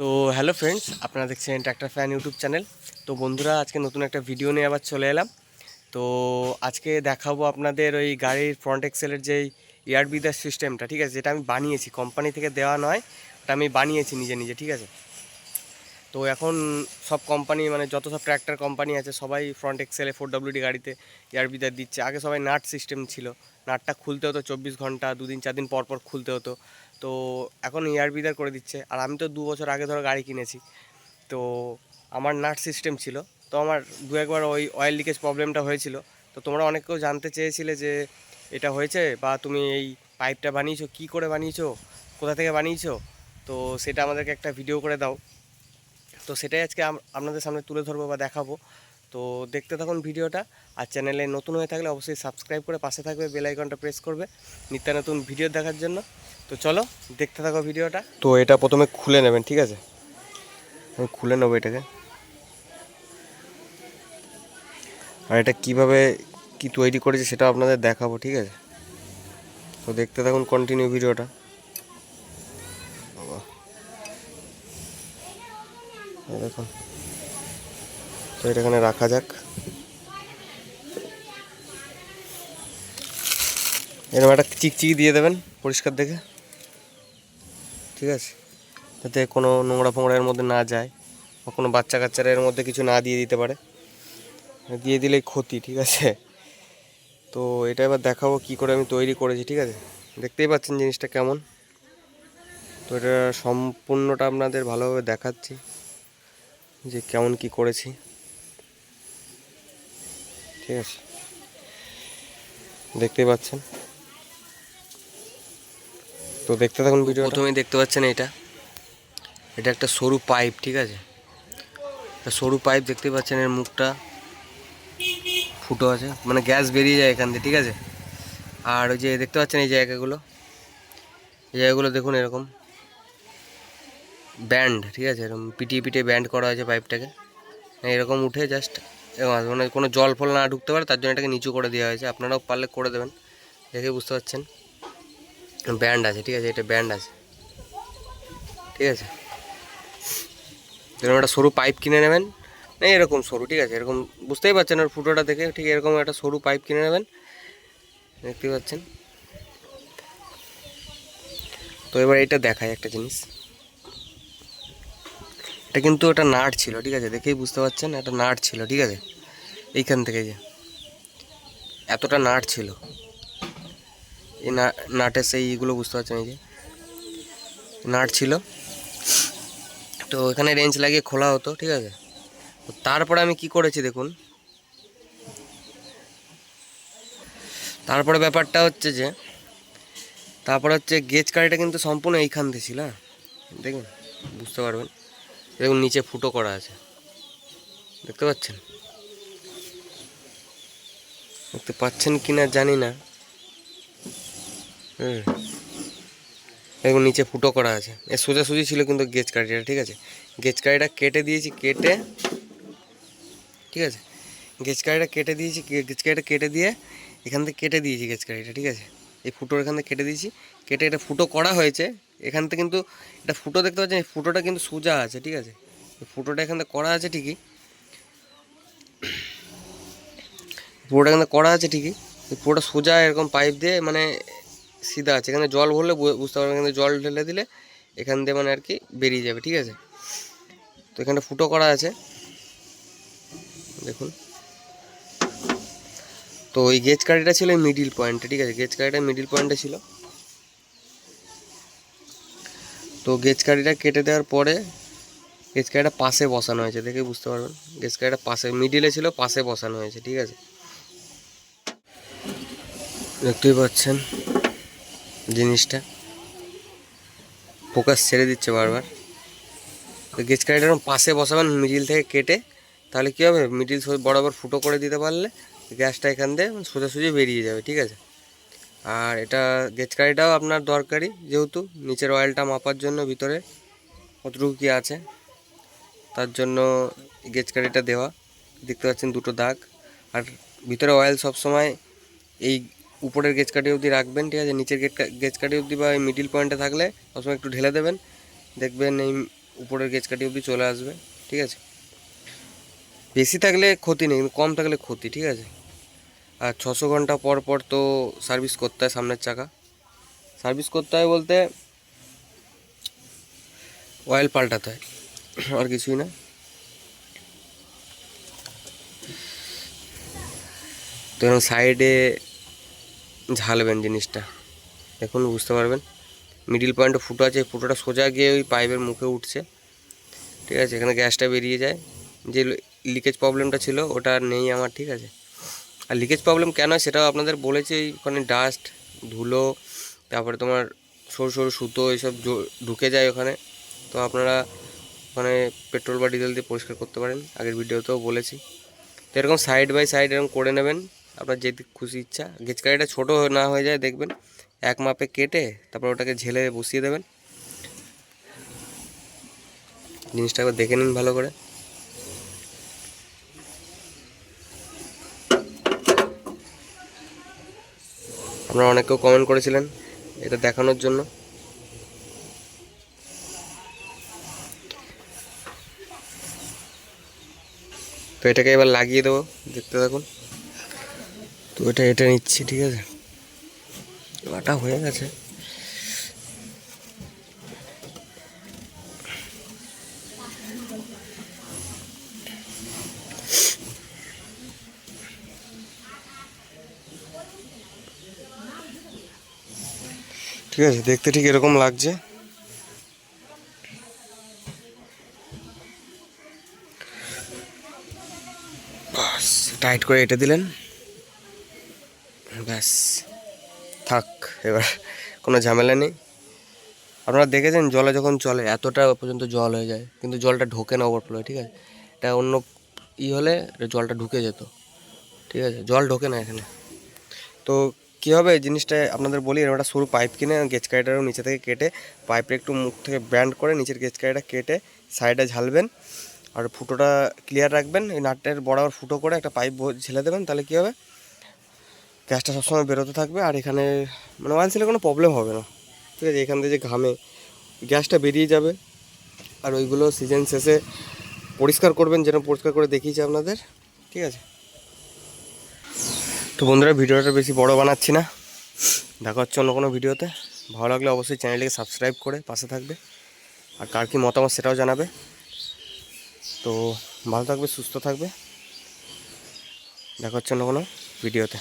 তো hello friends আপনারা দেখছেন ট্র্যাক্টর ফ্যান ইউটিউব চ্যানেল তো বন্ধুরা, আজকে নতুন একটা ভিডিও নিয়ে আবার চলে এলাম। তো আজকে দেখাবো আপনাদের ওই গাড়ির ফ্রন্ট এক্সেলের যে এয়ার বিদার সিস্টেমটা ঠিক আছে? যেটা আমি বানিয়েছি। কোম্পানি থেকে দেওয়া নয় ওটা আমি বানিয়েছি নিজে নিজে, ঠিক আছে? তো এখন সব কোম্পানি মানে যত সব ট্র্যাক্টর কোম্পানি আছে, সবাই ফ্রন্ট এক্সেলে ফোর ডাব্লিউডি গাড়িতে এয়ার বিদার দিচ্ছে। আগে সবাই নাট সিস্টেম ছিল। নাটটা খুলতে হতো চব্বিশ ঘণ্টা, দুদিন চার দিন পর পর খুলতে হতো। তো এখন এয়ার বিদার করে দিচ্ছে। আর আমি তো দু বছর আগে ধরো গাড়ি কিনেছি। তো আমার নাট সিস্টেম ছিল। তো আমার দু একবার ওই অয়েল লিকেজ প্রবলেমটা হয়েছিল। তো তোমরা অনেক কেউ জানতে চেয়েছিলে যে এটা হয়েছে বা তুমি এই পাইপটা বানিয়েছো, কি করে বানিয়েছো, কোথা থেকে বানিয়েছো? তো সেটা আমাদেরকে একটা ভিডিও করে দাও। তো সেটাই আজকে আপনাদের সামনে তুলে ধরবো বা দেখাবো। তো দেখতে থাকুন ভিডিওটা আর চ্যানেলে নতুন হয়ে থাকলে অবশ্যই সাবস্ক্রাইব করে পাশে থাকবে বেল আইকনটা প্রেস করবে। নিত্য নতুন ভিডিও দেখার জন্য। তো চলো, দেখতে থাকো ভিডিওটা। তো এটা প্রথমে খুলে নেবেন, ঠিক আছে? আমি খুলে নেব এটাকে। আর এটা কীভাবে কি তৈরি করেছে সেটা আপনাদের দেখাবো, ঠিক আছে? তো দেখতে থাকুন কন্টিনিউ ভিডিওটা। দেখুন। তো এটা এখানে রাখা যাক। এরকম একটা চিকচিকি দিয়ে দেবেন পরিষ্কার দেখে। ঠিক আছে? যাতে কোনো নোংরা ফোংরা এর মধ্যে না যায় বা কোনো বাচ্চা কাচ্চারা এর মধ্যে কিছু না দিয়ে দিতে পারে। দিয়ে দিলেই ক্ষতি, ঠিক আছে? তো এটা এবার দেখাবো কি করে আমি তৈরি করেছি, ঠিক আছে? দেখতেই পাচ্ছেন জিনিসটা কেমন? তো এটা সম্পূর্ণটা আপনাদের ভালোভাবে দেখাচ্ছি যে কেমন কি করেছি। ঠিক আছে? দেখতেই পাচ্ছেন? তো দেখতে থাকুন ভিডিও প্রথমেই দেখতে পাচ্ছেন এটা। এটা একটা সরু পাইপ ঠিক আছে? একটা সরু পাইপ দেখতে পাচ্ছেন এর মুখটা ফুটো আছে মানে গ্যাস বেরিয়ে যায় এখান দিয়ে ঠিক আছে? আর ওই যে দেখতে পাচ্ছেন এই জায়গাগুলো? এই জায়গাগুলো দেখুন এরকম ব্যান্ড ঠিক আছে? এরকম পিটিয়ে পিটিয়ে ব্যান্ড করা হয়েছে পাইপটাকে। এরকম উঠে জাস্ট মানে কোনো জল ফল না ঢুকতে পারে তার জন্য এটাকে নিচু করে দেওয়া হয়েছে। আপনারাও পারলে করে দেবেন দেখে বুঝতে পারছেন। ব্যান্ড আছে, ঠিক আছে? এটা ব্যান্ড আছে। ঠিক আছে? এরকম একটা সরু পাইপ কিনে নেবেন। না এরকম সরু, ঠিক আছে? এরকম বুঝতেই পারছেন ওর ফুটোটা দেখে, ঠিক এরকম একটা সরু পাইপ কিনে নেবেন। দেখতে পাচ্ছেন? তো এবার এটা দেখায় একটা জিনিস। এটা কিন্তু একটা নাট ছিল, ঠিক আছে? দেখেই বুঝতে পারছেন, একটা নাট ছিল, ঠিক আছে? এইখান থেকে যে। এতটা নাট ছিল। এই নাটের সেই ইগুলো বুঝতে পারছেন এই যে। নাট ছিল। তো এখানে রেঞ্জ লাগিয়ে খোলা হতো, ঠিক আছে? তারপরে আমি কি করেছি দেখুন? তারপরে ব্যাপারটা হচ্ছে যে, তারপরে হচ্ছে গেজ কারিটা কিন্তু সম্পূর্ণ এইখান থেকে ছিল হ্যাঁ? দেখুন, বুঝতে পারবেন। দেখুন, নিচে ফুটো করা আছে। দেখতে পাচ্ছেন? দেখতে পাচ্ছেন কি না জানি না। হুম। দেখুন, নিচে ফুটো করা আছে। এ সোজাসুজি ছিল কিন্তু গেজ কাঠিটা, ঠিক আছে? গেজ কাঠিটা কেটে দিয়েছি, কেটে, ঠিক আছে? গেজ কাঠিটা কেটে দিয়েছি গেজ কাঠিটা কেটে দিয়ে এখান থেকে কেটে দিয়েছি গেজ কাঠিটা, ঠিক আছে? এই ফুটোর এখান থেকে কেটে দিয়েছি। কেটে এটা ফুটো করা হয়েছে। এখান থেকে কিন্তু এটা ফুটো দেখতে পাচ্ছেন, এই ফুটোটা কিন্তু সোজা আছে, ঠিক আছে? ফুটোটা এখান থেকে করা আছে ঠিকই। পুরোটা এখানে করা আছে ঠিকই। পুরোটা সোজা এরকম পাইপ দিয়ে মানে সিধা আছে। এখানে জল ভরলে বুঝতে পারবেন, এখানে জল ঢেলে দিলে এখান দিয়ে মানে আর কি বেরিয়ে যাবে, ঠিক আছে? তো এখানে ফুটো করা আছে। দেখুন। তো এই গেজ কাঠিটা ছিল মিডিল পয়েন্টে ঠিক আছে? গেজ কাঠিটা মিডিল পয়েন্টে ছিল। তো গেজ কাঠিটা কেটে দেওয়ার পরে গেজ কাঠিটা পাশে বসানো হয়েছে, দেখে বুঝতে পারবেন? গেজ কাঠিটা পাশে মিডিলে ছিল, পাশে বসানো হয়েছে, ঠিক আছে? দেখতেই পাচ্ছেন। জিনিসটা। ফোকাস ছেড়ে দিচ্ছে বারবার। তো গেজ কাঠিটা এরকম পাশে বসাবেন মিডিল থেকে কেটে, তাহলে কী হবে? মিডিল বরাবর ফুটো করে দিতে পারলে গ্যাসটা এখান দিয়ে সোজাসুজি বেরিয়ে যাবে, ঠিক আছে? আর এটা গেজ কাঠিটাও আপনার দরকারি, যেহেতু নিচের অয়েলটা মাপার জন্য ভিতরে কতটুকু কী আছে। তার জন্য গেজ কাঠিটা দেওয়া। দেখতে পাচ্ছেন দুটো দাগ। আর ভিতরে অয়েল সবসময় এই উপরের গেজ কাঠি অবধি রাখবেন, ঠিক আছে? নিচের গেট গেজ কাঠি অবধি বা মিডিল পয়েন্টে থাকলে সবসময় একটু ঢেলে দেবেন। দেখবেন এই উপরের গেজ কাটি অবধি চলে আসবে, ঠিক আছে? বেশি থাকলে ক্ষতি নেই, কম থাকলে ক্ষতি, ঠিক আছে? আর ছশো ঘণ্টা পর পর তো সার্ভিস করতে হয় সামনের চাকা। সার্ভিস করতে হয় বলতে অয়েল পাল্টাতে হয়, আর কিছুই না। তো সাইডে ঝালবেন জিনিসটা। দেখুন, বুঝতে পারবেন? মিডিল পয়েন্টে ফুটো আছে ফুটোটা সোজা গিয়ে ওই পাইপের মুখে উঠছে। ঠিক আছে, এখানে গ্যাসটা বেরিয়ে যায়। যে লিকেজ প্রবলেমটা ছিল, ওটা নেই আমার, ঠিক আছে? আর লিকেজ প্রবলেম কেন সেটাও আপনাদের বলেছি, ওখানে ডাস্ট ধুলো, তারপরে তোমার সরু সরু সুতো এইসব ঢুকে যায় ওখানে। তো আপনারা ওখানে পেট্রোল বা ডিজেল দিয়ে পরিষ্কার করতে পারেন। আগের ভিডিওতেও বলেছি। তো এরকম সাইড বাই সাইড এরকম করে নেবেন। আপনার যেদিক খুশি ইচ্ছা। গেজকারিটা ছোটো না হয়ে যায়, দেখবেন। এক মাপে কেটে তারপর ওটাকে ঝেলে বসিয়ে দেবেন। জিনিসটা একবার দেখে নিন ভালো করে। আপনারা অনেকেও কমেন্ট করেছিলেন এটা দেখানোর জন্য। তো এটাকে এবার লাগিয়ে দেবো, দেখতে থাকুন। তো এটা নিচ্ছি, ঠিক আছে? বাটা হয়ে গেছে। ঠিক আছে, দেখতে ঠিক এরকম লাগছে। টাইট করে এটা দিলেন। ব্যাস, থাক, এবার কোনো ঝামেলা নেই। আপনারা দেখেছেন জলে যখন চলে, এতটা পর্যন্ত জল হয়ে যায়, কিন্তু জলটা ঢোকে না ওভারফ্লো ঠিক আছে? এটা অন্য ই হলে জলটা ঢুকে যেত, ঠিক আছে? জল ঢোকে না এখানে। তো কী হবে জিনিসটা আপনাদের বলি, এরকম একটা সরু পাইপ কিনে গেজ কাইটারও নিচে থেকে কেটে পাইপটা একটু মুখ থেকে ব্যান্ড করে নিচের গেজ কাইটা কেটে সাইডে ঝালবেন, আর ফুটোটা ক্লিয়ার রাখবেন, এই নাটের বরাবর ফুটো করে একটা পাইপ ঝেলে দেবেন, তাহলে কী হবে? গ্যাসটা সবসময় বেরোতে থাকবে আর এখানে মানে ওয়ান সিলে কোনো প্রবলেম হবে না। ঠিক আছে? এখান থেকে যে ঘামে গ্যাসটা বেরিয়ে যাবে আর ওইগুলো সিজন শেষে পরিষ্কার করবেন যেরকম পরিষ্কার করে দেখিয়েছি আপনাদের। ঠিক আছে? তো বন্ধুরা, ভিডিওটা বেশি বড় বানাচ্ছি না। দেখা হচ্ছে অন্য কোনো ভিডিওতে। ভালো লাগলে অবশ্যই চ্যানেলটিকে সাবস্ক্রাইব করে পাশে থাকবে। আর কার কী মতামত সেটাও জানাবে। তো ভালো থাকবে, সুস্থ থাকবে। দেখা হচ্ছে অন্য কোনো ভিডিওতে।